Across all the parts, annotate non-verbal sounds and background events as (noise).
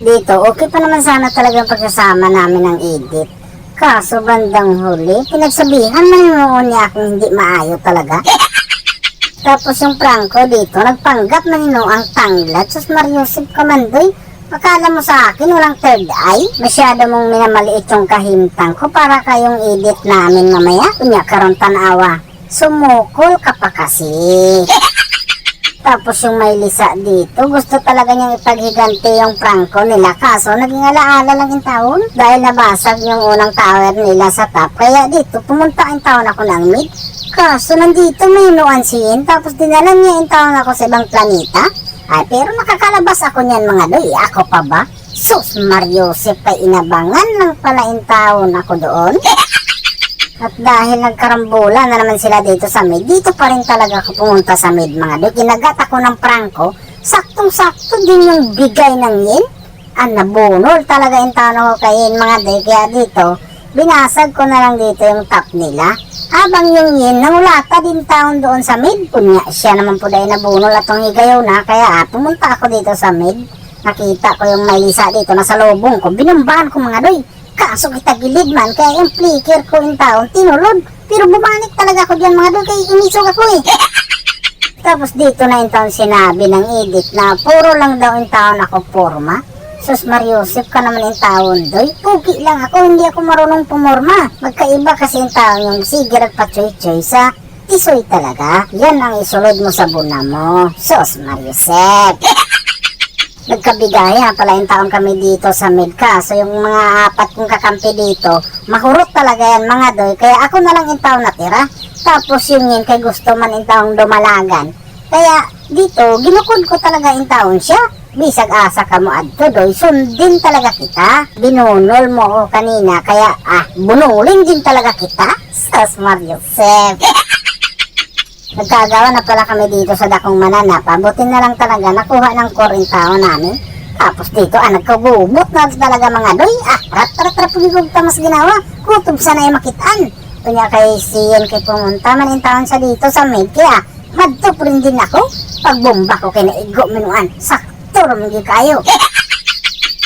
Dito, okay pa naman sana talagang pagsasama namin ng Edith. Kaso bandang huli, pinagsabihan man noon niya akong hindi maayo talaga. (laughs) Tapos yung prangko dito, nagpanggap man nino ang tanglad. Sus Mariusip Kamandoy, akala mo sa akin walang third eye? Masyado mong minamaliit yung kahimtang ko para kayong edit namin mamaya. Kunya karon tanawa. Sumukol ka pa kasi. (laughs) Tapos yung may lisa dito, gusto talaga niyang ipaghigante yung prangko nila. Kaso naging alaala lang yung taon dahil nabasag yung unang tower nila sa top. Kaya dito, pumunta ang taon ako ng mid. Kaso nandito may nuansiin tapos dinala niya yung taon ako sa ibang planeta. Ay, pero nakakalabas ako niyan mga doy. Ako pa ba? Sus, Mariosep, kay inabangan lang pala yung taon ako doon. (laughs) At dahil nagkarambola na naman sila dito sa mid, dito pa rin talaga ako pumunta sa mid mga doy. Kinagat ako ng prangko, saktong-sakto din yung bigay ng yin. Ah, nabunol talaga yung taon ako kay yin mga doy. Kaya dito, binasag ko na lang dito yung top nila. Habang yung yin, nangulata din taon doon sa mid. Kunya, siya naman po dahil nabunol at ang higayaw na. Kaya ah, pumunta ako dito sa mid. Nakita ko yung may lisa dito na sa lobong ko. Binumbahan ko mga doy. Kaso kita gilid man, kaya yung flicker ko yung taon, tinulod. Pero bumalik talaga ako dyan mga doy, kaya inisog ako eh. (laughs) Tapos dito na yung taon sinabi ng edit na puro lang daw yung taon ako forma. Sus Mariusip ka naman yung taon doy. Pugi lang ako, hindi ako marunong pumorma. Magkaiba kasi yung taon yung sigir at patsoy-choy sa isoy talaga. Yan ang isulod mo sa buna mo. Sus Mariusip. (laughs) Nagkabigayan pala yung taon kami dito sa Midka. So yung mga apat kong kakampi dito, mahurot talaga yan mga doy. Kaya ako na lang yung taon natira. Tapos yung yun kay gusto man yung taong dumalagan. Kaya dito, ginukod ko talaga yung taon siya. Bisag asa ka mo adto doy, sundin talaga kita. Binunol mo ko kanina, kaya ah, bunulin din talaga kita. Sus Mario Sef. (laughs) Nagkagawa na pala kami dito sa dakong mananap. Buti na lang talaga nakuha ng korintao namin. Tapos dito, ah, nagkagubot na talaga mga doy. Ah, rat rat rat pagigog ta mas ginawa. Kutob sana ay makitaan. Kunya kay siyan kay pumunta man yung taon sa dito sa mid. Kaya, madto rin din ako. Pagbomba ko kay naigo minuan. Sakto rumigi kayo. (laughs)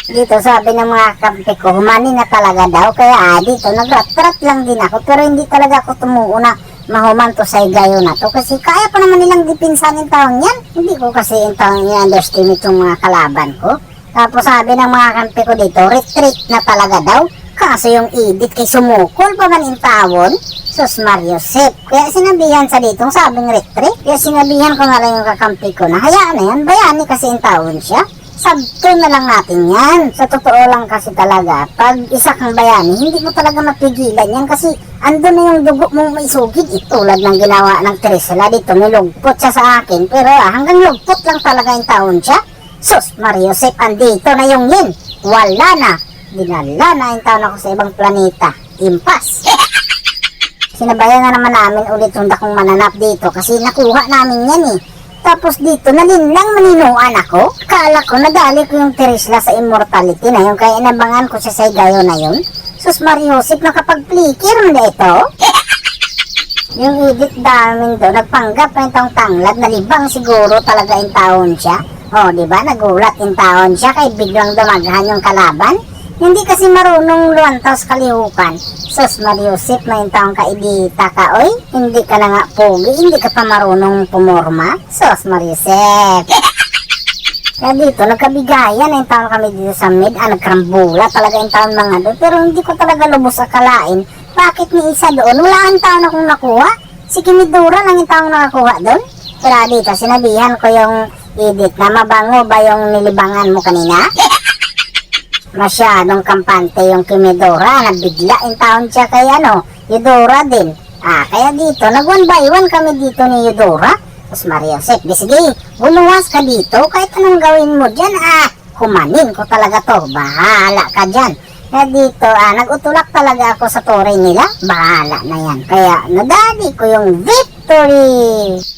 Dito sabi ng mga kampi ko, humani na talaga daw. Kaya ah, dito, nagrat-rat lang din ako. Pero hindi talaga ako tumuo na mahuman to sa igayo na to. Kasi kaya pa naman nilang dipinsan yung taon yan. Hindi ko kasi yung taon yan underestimate yung mga kalaban ko. Tapos sabi ng mga kampi ko dito, retreat na talaga daw. Kaso yung edit kay sumukol pa man yung tawon. Sus Mario. Kaya sinabihan sa ditong sabing retreat. Kaya sinabihan ko nga lang yung kakampi ko na hayaan na yan. Bayani kasi yung tawon siya. Sabto na lang natin yan. Sa totoo lang kasi talaga, pag isa kang bayani, hindi mo talaga mapigilan yan kasi ando na yung dugo mong maisugid. Itulad ng ginawa ng Trisela dito, nilugpot siya sa akin. Pero ah, hanggang lugpot lang talaga yung taon siya. Sus, Mario Sep, andito na yung yin. Wala na. Dinala na yung taon ako sa ibang planeta. Impas. (laughs) Sinabayan na naman namin ulit yung dakong mananap dito kasi nakuha namin yan eh. Tapos dito, nalinlang maninuan ako. Kala ko, nadali ko yung Teresla sa immortality na yun. Kaya inabangan ko siya sa igayo na yun. Sus Mariosip, nakapag-flicker na ito. (laughs) yung edit daming do, nagpanggap na itong tanglad, nalibang siguro talaga yung taon siya. O, di ba? Nagulat yung taon siya kay biglang dumaghan yung kalaban. Hindi kasi marunong luwantaw sa kalihukan. Sus Mariusip, may taong kaibita ka, oy. Hindi ka na nga pogi, hindi ka pa marunong pumorma. Sus Mariusip. (laughs) Kaya dito, nagkabigayan na yung taon kami dito sa mid. Ah, nagkarambula talaga yung taon mga doon. Pero hindi ko talaga lubos akalain. Bakit ni isa doon? Wala ang taon akong nakuha. Si Kimidura lang yung taong nakakuha doon. Pero dito, sinabihan ko yung edit na mabango ba yung nilibangan mo kanina? (laughs) masyadong kampante yung Kimidora na bigla yung taon siya kay ano, Eudora din. Ah, kaya dito, nag one by one kami dito ni Eudora. Tapos Maria Josep, sige, bumuwas ka dito, kahit anong gawin mo dyan, ah, kumanin ko talaga to, bahala ka dyan. Kaya dito, ah, nagutulak talaga ako sa tore nila, bahala na yan. Kaya nadali ko yung victory!